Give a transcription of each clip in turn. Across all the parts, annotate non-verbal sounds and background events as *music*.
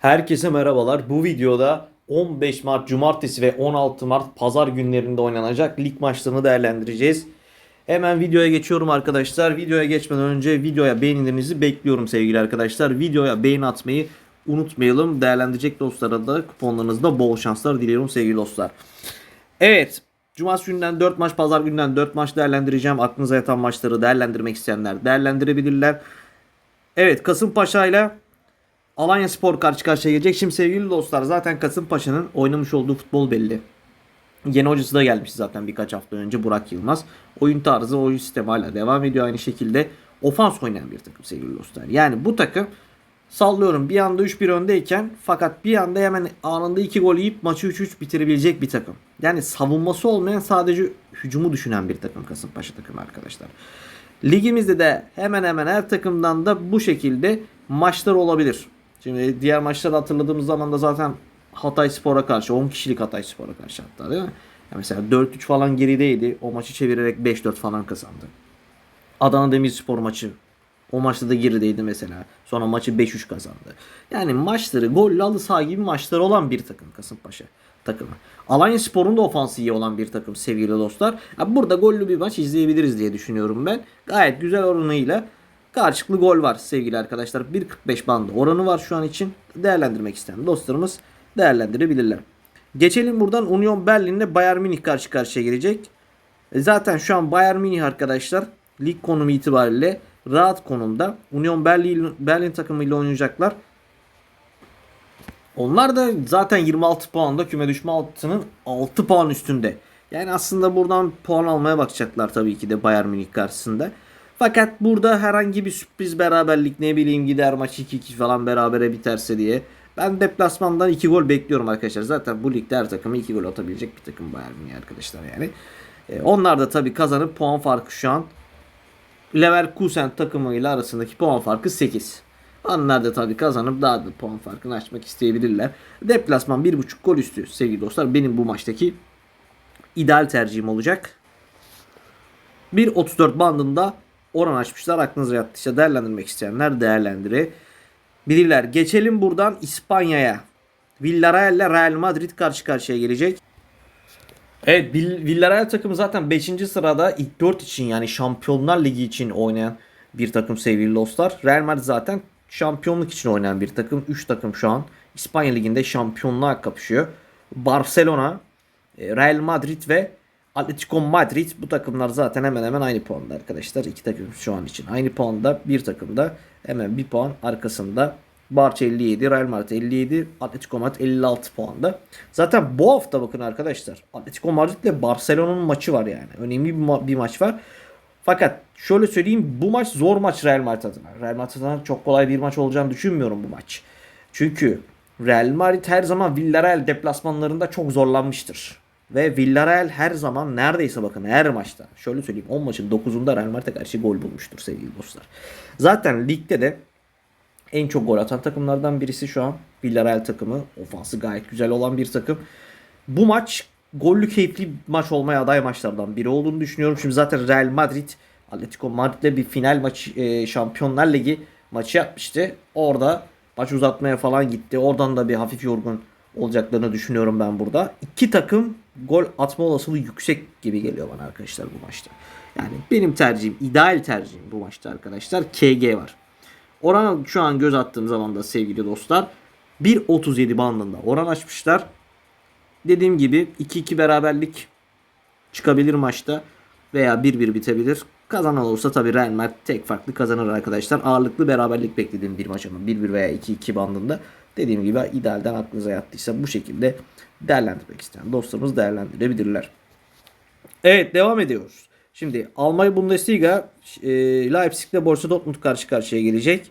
Herkese merhabalar. Bu videoda 15 Mart Cumartesi ve 16 Mart Pazar günlerinde oynanacak lig maçlarını değerlendireceğiz. Hemen videoya geçiyorum arkadaşlar. Videoya geçmeden önce videoya beğenilerinizi bekliyorum sevgili arkadaşlar. Videoya beğeni atmayı unutmayalım. Değerlendirecek dostlara da kuponlarınızda bol şanslar diliyorum sevgili dostlar. Evet. Cumartesi günden 4 maç, pazar günden 4 maç değerlendireceğim. Aklınıza yatan maçları değerlendirmek isteyenler değerlendirebilirler. Evet Kasımpaşa ile Alanya Spor karşı karşıya gelecek. Şimdi sevgili dostlar zaten Kasımpaşa'nın oynamış olduğu futbol belli. Yeni hocası da gelmiş zaten birkaç hafta önce Burak Yılmaz. Oyun tarzı, oyun sistemi hala devam ediyor aynı şekilde. Ofans oynayan bir takım sevgili dostlar. Yani bu takım sallıyorum bir anda 3-1 öndeyken fakat bir anda hemen anında 2 gol yiyip maçı 3-3 bitirebilecek bir takım. Yani savunması olmayan sadece hücumu düşünen bir takım Kasımpaşa takımı arkadaşlar. Ligimizde de hemen hemen her takımdan da bu şekilde maçlar olabilir. Şimdi diğer maçları hatırladığımız zaman da zaten Hatay Spor'a karşı 10 kişilik Hatay Spor'a karşı hatta değil mi? Ya mesela 4-3 falan gerideydi. O maçı çevirerek 5-4 falan kazandı. Adana Demirspor maçı o maçta da gerideydi mesela. Sonra maçı 5-3 kazandı. Yani maçları gollü halı saha gibi maçlar olan bir takım Kasımpaşa takımı. Alanya Spor'un da ofansı iyi olan bir takım sevgili dostlar. Ya burada gollü bir maç izleyebiliriz diye düşünüyorum ben. Gayet güzel oranıyla karşılıklı gol var sevgili arkadaşlar. 1.45 bandı oranı var şu an için. Değerlendirmek isteyen dostlarımız değerlendirebilirler. Geçelim buradan Union Berlin'le Bayern Münih karşı karşıya gelecek. E Zaten şu an Bayern Münih arkadaşlar lig konumu itibariyle rahat konumda. Union Berlin, Berlin takımıyla oynayacaklar. Onlar da zaten 26 puanda küme düşme altının 6 puan üstünde. Yani aslında buradan puan almaya bakacaklar tabii ki de Bayern Münih karşısında. Fakat burada herhangi bir sürpriz beraberlik ne bileyim gider maç 2-2 falan berabere biterse diye. Ben deplasmandan 2 gol bekliyorum arkadaşlar. Zaten bu ligde her takımı 2 gol atabilecek bir takım Bayern Münih arkadaşlar yani. E, onlar da tabii kazanıp puan farkı şu an Leverkusen takımıyla arasındaki puan farkı 8. Onlar da tabii kazanıp daha da puan farkını açmak isteyebilirler. Deplasman 1.5 gol üstü sevgili dostlar. Benim bu maçtaki ideal tercihim olacak. 1.34 bandında oran açmışlar. Aklınıza yattıysa değerlendirmek isteyenler değerlendirebilirler. Geçelim buradan İspanya'ya. Villarreal ile Real Madrid karşı karşıya gelecek. Evet Vill- Villarreal takımı zaten 5. sırada ilk 4 için yani Şampiyonlar Ligi için oynayan bir takım sevgili dostlar. Real Madrid zaten şampiyonluk için oynayan bir takım. 3 takım şu an İspanya Ligi'nde şampiyonluğa kapışıyor. Barcelona, e, Real Madrid ve Atletico Madrid bu takımlar zaten hemen hemen aynı puanda arkadaşlar. İki takım şu an için aynı puanda. Bir takım da hemen bir puan arkasında. Barça 57, Real Madrid 57, Atletico Madrid 56 puanda. Zaten bu hafta bakın arkadaşlar. Atletico Madrid ile Barcelona'nın maçı var yani. Önemli bir, ma- bir maç var. Fakat şöyle söyleyeyim bu maç zor maç Real Madrid adına. Real Madrid adına çok kolay bir maç olacağını düşünmüyorum bu maç. Çünkü Real Madrid her zaman Villarreal deplasmanlarında çok zorlanmıştır. Ve Villarreal her zaman neredeyse bakın her maçta şöyle söyleyeyim 10 maçın 9'unda Real Madrid'e karşı gol bulmuştur sevgili dostlar. Zaten ligde de en çok gol atan takımlardan birisi şu an Villarreal takımı. Ofansı gayet güzel olan bir takım. Bu maç gollü keyifli maç olmaya aday maçlardan biri olduğunu düşünüyorum. Şimdi zaten Real Madrid Atletico Madrid'le bir final maçı e, Şampiyonlar Ligi maçı yapmıştı. Orada maç uzatmaya falan gitti. Oradan da bir hafif yorgun olacaklarını düşünüyorum ben burada. İki takım gol atma olasılığı yüksek gibi geliyor bana arkadaşlar bu maçta. Yani benim tercihim, ideal tercihim bu maçta arkadaşlar KG var. Orana şu an göz attığım zaman da sevgili dostlar 1.37 bandında oran açmışlar. Dediğim gibi 2-2 beraberlik çıkabilir maçta veya 1-1 bitebilir. Kazanan olursa tabii Real Madrid tek farklı kazanır arkadaşlar. Ağırlıklı beraberlik beklediğim bir maç ama 1-1 veya 2-2 bandında. Dediğim gibi idealden aklınıza yattıysa bu şekilde değerlendirmek isteyen dostlarımız değerlendirebilirler. Evet devam ediyoruz. Şimdi Almanya Bundesliga e, Leipzig ile Borussia Dortmund karşı karşıya gelecek.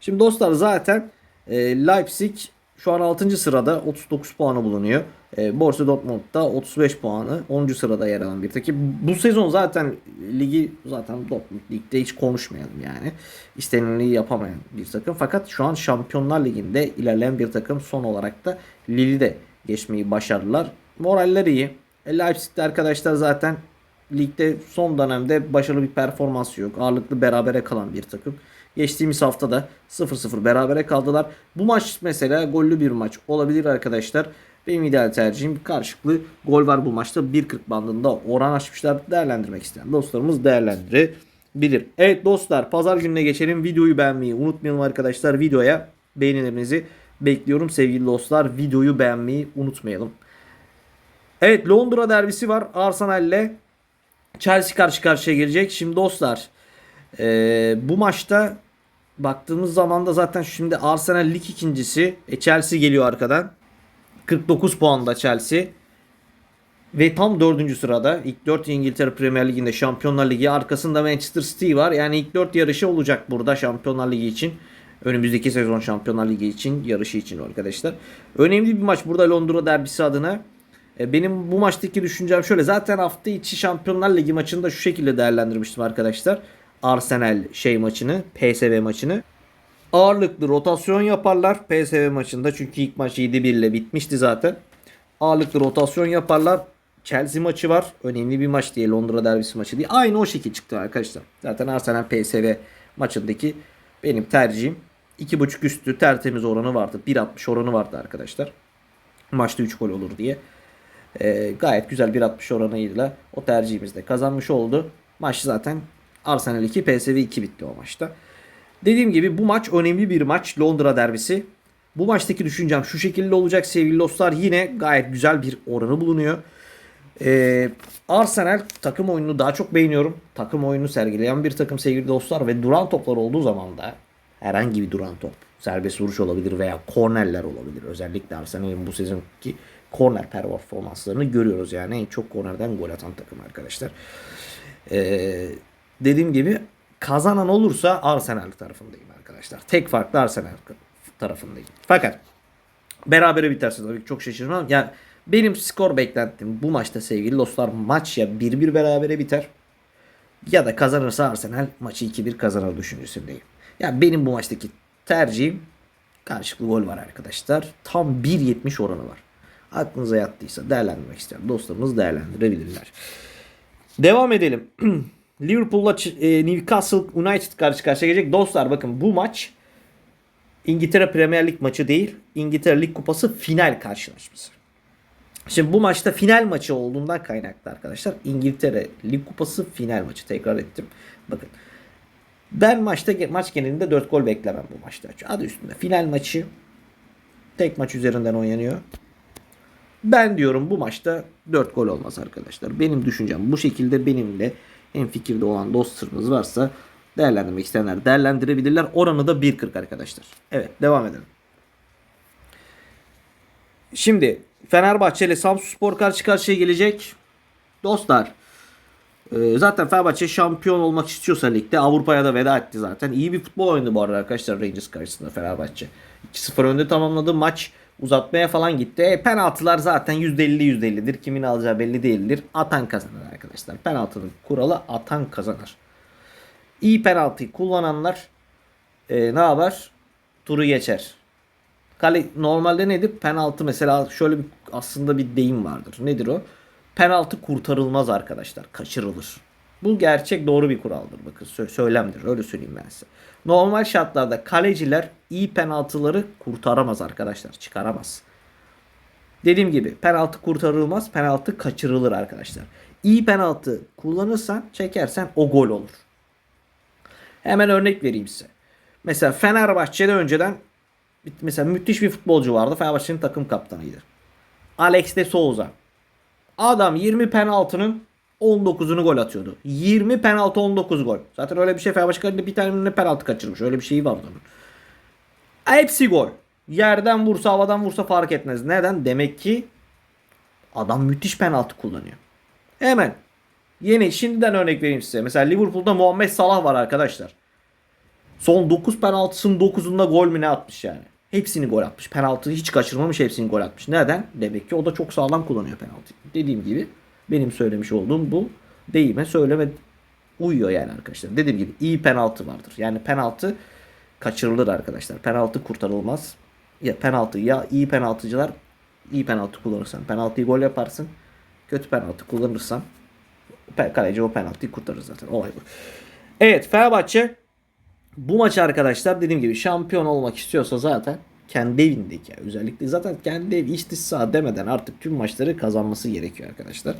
Şimdi dostlar zaten e, Leipzig şu an 6. sırada 39 puanı bulunuyor. E, Borussia Dortmund da 35 puanı 10. sırada yer alan bir takım. Bu sezon zaten ligi zaten Dortmund ligde hiç konuşmayalım yani. İstenileni yapamayan bir takım. Fakat şu an Şampiyonlar Ligi'nde ilerleyen bir takım son olarak da Lille'i de geçmeyi başardılar. Moraller iyi. E, Leipzig'te arkadaşlar zaten ligde son dönemde başarılı bir performans yok. Ağırlıklı berabere kalan bir takım. Geçtiğimiz hafta da 0-0 berabere kaldılar. Bu maç mesela gollü bir maç olabilir arkadaşlar. Benim ideal tercihim karşılıklı gol var bu maçta. 1.40 bandında oran açmışlar. Değerlendirmek isteyen dostlarımız değerlendirebilir. Evet dostlar pazar gününe geçelim. Videoyu beğenmeyi unutmayalım arkadaşlar. Videoya beğenilerinizi bekliyorum sevgili dostlar. Videoyu beğenmeyi unutmayalım. Evet Londra derbisi var. Arsenal ile Chelsea karşı karşıya gelecek. Şimdi dostlar ee, bu maçta baktığımız zaman da zaten şimdi Arsenal lig ikincisi. E, Chelsea geliyor arkadan. 49 puanda Chelsea. Ve tam dördüncü sırada. ilk 4 İngiltere Premier Ligi'nde Şampiyonlar Ligi arkasında Manchester City var. Yani ilk 4 yarışı olacak burada Şampiyonlar Ligi için. Önümüzdeki sezon Şampiyonlar Ligi için yarışı için arkadaşlar. Önemli bir maç burada Londra derbisi adına. E, Benim bu maçtaki düşüncem şöyle. Zaten hafta içi Şampiyonlar Ligi maçını da şu şekilde değerlendirmiştim arkadaşlar. Arsenal şey maçını, PSV maçını. Ağırlıklı rotasyon yaparlar PSV maçında. Çünkü ilk maç 7-1 ile bitmişti zaten. Ağırlıklı rotasyon yaparlar. Chelsea maçı var. Önemli bir maç diye Londra derbisi maçı diye. Aynı o şekilde çıktı arkadaşlar. Zaten Arsenal PSV maçındaki benim tercihim 2.5 üstü tertemiz oranı vardı. 1.60 oranı vardı arkadaşlar. Maçta 3 gol olur diye. Ee, gayet güzel 1.60 oranıyla o tercihimizde kazanmış oldu. Maç zaten Arsenal 2 PSV 2 bitti o maçta. Dediğim gibi bu maç önemli bir maç. Londra derbisi. Bu maçtaki düşüncem şu şekilde olacak sevgili dostlar. Yine gayet güzel bir oranı bulunuyor. Ee, Arsenal takım oyununu daha çok beğeniyorum. Takım oyunu sergileyen bir takım sevgili dostlar ve duran toplar olduğu zaman da herhangi bir duran top serbest vuruş olabilir veya kornerler olabilir. Özellikle Arsenal'in bu sezonki korner performanslarını görüyoruz yani en çok kornerden gol atan takım arkadaşlar. Ee, dediğim gibi kazanan olursa Arsenal tarafındayım arkadaşlar. Tek farklı Arsenal tarafındayım. Fakat berabere biterse tabii ki çok şaşırmam. Yani benim skor beklentim bu maçta sevgili dostlar maç ya 1-1 berabere biter ya da kazanırsa Arsenal maçı 2-1 kazanır düşüncesindeyim. Yani benim bu maçtaki tercihim karşılıklı gol var arkadaşlar. Tam 1.70 oranı var. Aklınıza yattıysa değerlendirmek isteyen dostlarımız değerlendirebilirler. Devam edelim. *clears throat* Liverpool'la e, Newcastle United karşı karşıya gelecek. Dostlar bakın bu maç İngiltere Premier Lig maçı değil. İngiltere Lig Kupası final karşılaşması. Şimdi bu maçta final maçı olduğundan kaynaklı arkadaşlar. İngiltere Lig Kupası final maçı. Tekrar ettim. Bakın. Ben maçta maç genelinde 4 gol beklemem bu maçta. Adı üstünde. Final maçı tek maç üzerinden oynanıyor. Ben diyorum bu maçta 4 gol olmaz arkadaşlar. Benim düşüncem bu şekilde benimle en fikirde olan dostlarımız varsa değerlendirmek isteyenler değerlendirebilirler. Oranı da 1.40 arkadaşlar. Evet devam edelim. Şimdi Fenerbahçe ile Samsunspor karşı karşıya gelecek. Dostlar e, zaten Fenerbahçe şampiyon olmak istiyorsa ligde Avrupa'ya da veda etti zaten. İyi bir futbol oynadı bu arada arkadaşlar Rangers karşısında Fenerbahçe. 2-0 önde tamamladı maç uzatmaya falan gitti. E, penaltılar zaten %50 %50'dir. Kimin alacağı belli değildir. Atan kazanır arkadaşlar. Penaltının kuralı atan kazanır. İyi penaltıyı kullananlar e, ne yapar? Turu geçer. Kale normalde nedir? Penaltı mesela şöyle bir aslında bir deyim vardır. Nedir o? Penaltı kurtarılmaz arkadaşlar. Kaçırılır. Bu gerçek doğru bir kuraldır. Bakın sö- söylemdir. Öyle söyleyeyim ben size. Normal şartlarda kaleciler iyi penaltıları kurtaramaz arkadaşlar. Çıkaramaz. Dediğim gibi penaltı kurtarılmaz. Penaltı kaçırılır arkadaşlar. İyi penaltı kullanırsan çekersen o gol olur. Hemen örnek vereyim size. Mesela Fenerbahçe'de önceden mesela müthiş bir futbolcu vardı. Fenerbahçe'nin takım kaptanıydı. Alex de Souza. Adam 20 penaltının 19'unu gol atıyordu. 20 penaltı 19 gol. Zaten öyle bir şey Fenerbahçe'de bir tane ne penaltı kaçırmış. Öyle bir şey var onun. Hepsi gol. Yerden vursa havadan vursa fark etmez. Neden? Demek ki adam müthiş penaltı kullanıyor. Hemen yeni şimdiden örnek vereyim size. Mesela Liverpool'da Muhammed Salah var arkadaşlar. Son 9 penaltısının 9'unda gol mü ne atmış yani. Hepsini gol atmış. Penaltıyı hiç kaçırmamış hepsini gol atmış. Neden? Demek ki o da çok sağlam kullanıyor penaltıyı. Dediğim gibi benim söylemiş olduğum bu deyime söyleme uyuyor yani arkadaşlar. Dediğim gibi iyi penaltı vardır. Yani penaltı kaçırılır arkadaşlar. Penaltı kurtarılmaz. Ya penaltı ya iyi penaltıcılar iyi penaltı kullanırsan penaltıyı gol yaparsın. Kötü penaltı kullanırsan kaleci o penaltıyı kurtarır zaten. Olay bu. Evet Fenerbahçe Bu maç arkadaşlar dediğim gibi şampiyon olmak istiyorsa zaten kendi evindeki özellikle zaten kendi ev iç dış saha demeden artık tüm maçları kazanması gerekiyor arkadaşlar.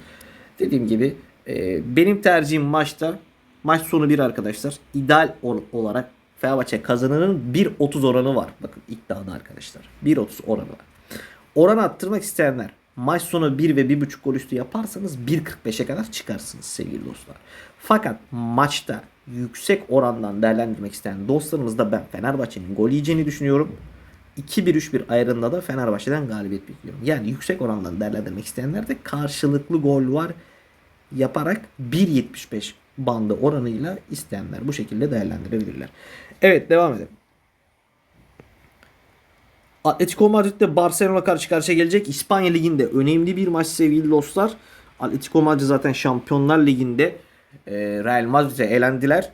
Dediğim gibi e, benim tercihim maçta maç sonu bir arkadaşlar. İdeal ol- olarak Fenerbahçe kazananın 1.30 oranı var. Bakın iddiada arkadaşlar. 1.30 oranı var. Oran attırmak isteyenler maç sonu 1 ve 1.5 gol üstü yaparsanız 1.45'e kadar çıkarsınız sevgili dostlar. Fakat maçta yüksek orandan değerlendirmek isteyen dostlarımız da ben Fenerbahçe'nin gol yiyeceğini düşünüyorum. 2-1-3-1 ayarında da Fenerbahçe'den galibiyet bekliyorum. Yani yüksek orandan değerlendirmek isteyenler de karşılıklı gol var yaparak 1.75 bandı oranıyla isteyenler bu şekilde değerlendirebilirler. Evet devam edelim. Atletico Madrid'de Barcelona karşı karşıya gelecek. İspanya Ligi'nde önemli bir maç sevgili dostlar. Atletico Madrid zaten Şampiyonlar Ligi'nde Real Madrid'e elendiler.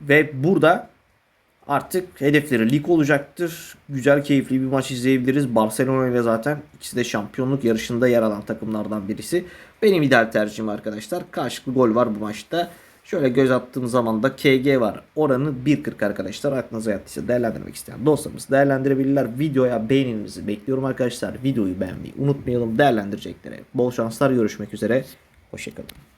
Ve burada artık hedefleri lig olacaktır. Güzel keyifli bir maç izleyebiliriz. Barcelona ile zaten ikisi de şampiyonluk yarışında yer alan takımlardan birisi. Benim ideal tercihim arkadaşlar. Karşılıklı gol var bu maçta. Şöyle göz attığım zaman da KG var. Oranı 1.40 arkadaşlar. Aklınıza yattıysa değerlendirmek isteyen dostlarımız değerlendirebilirler. Videoya beğeninizi bekliyorum arkadaşlar. Videoyu beğenmeyi unutmayalım. Değerlendireceklere bol şanslar. Görüşmek üzere. Hoşçakalın.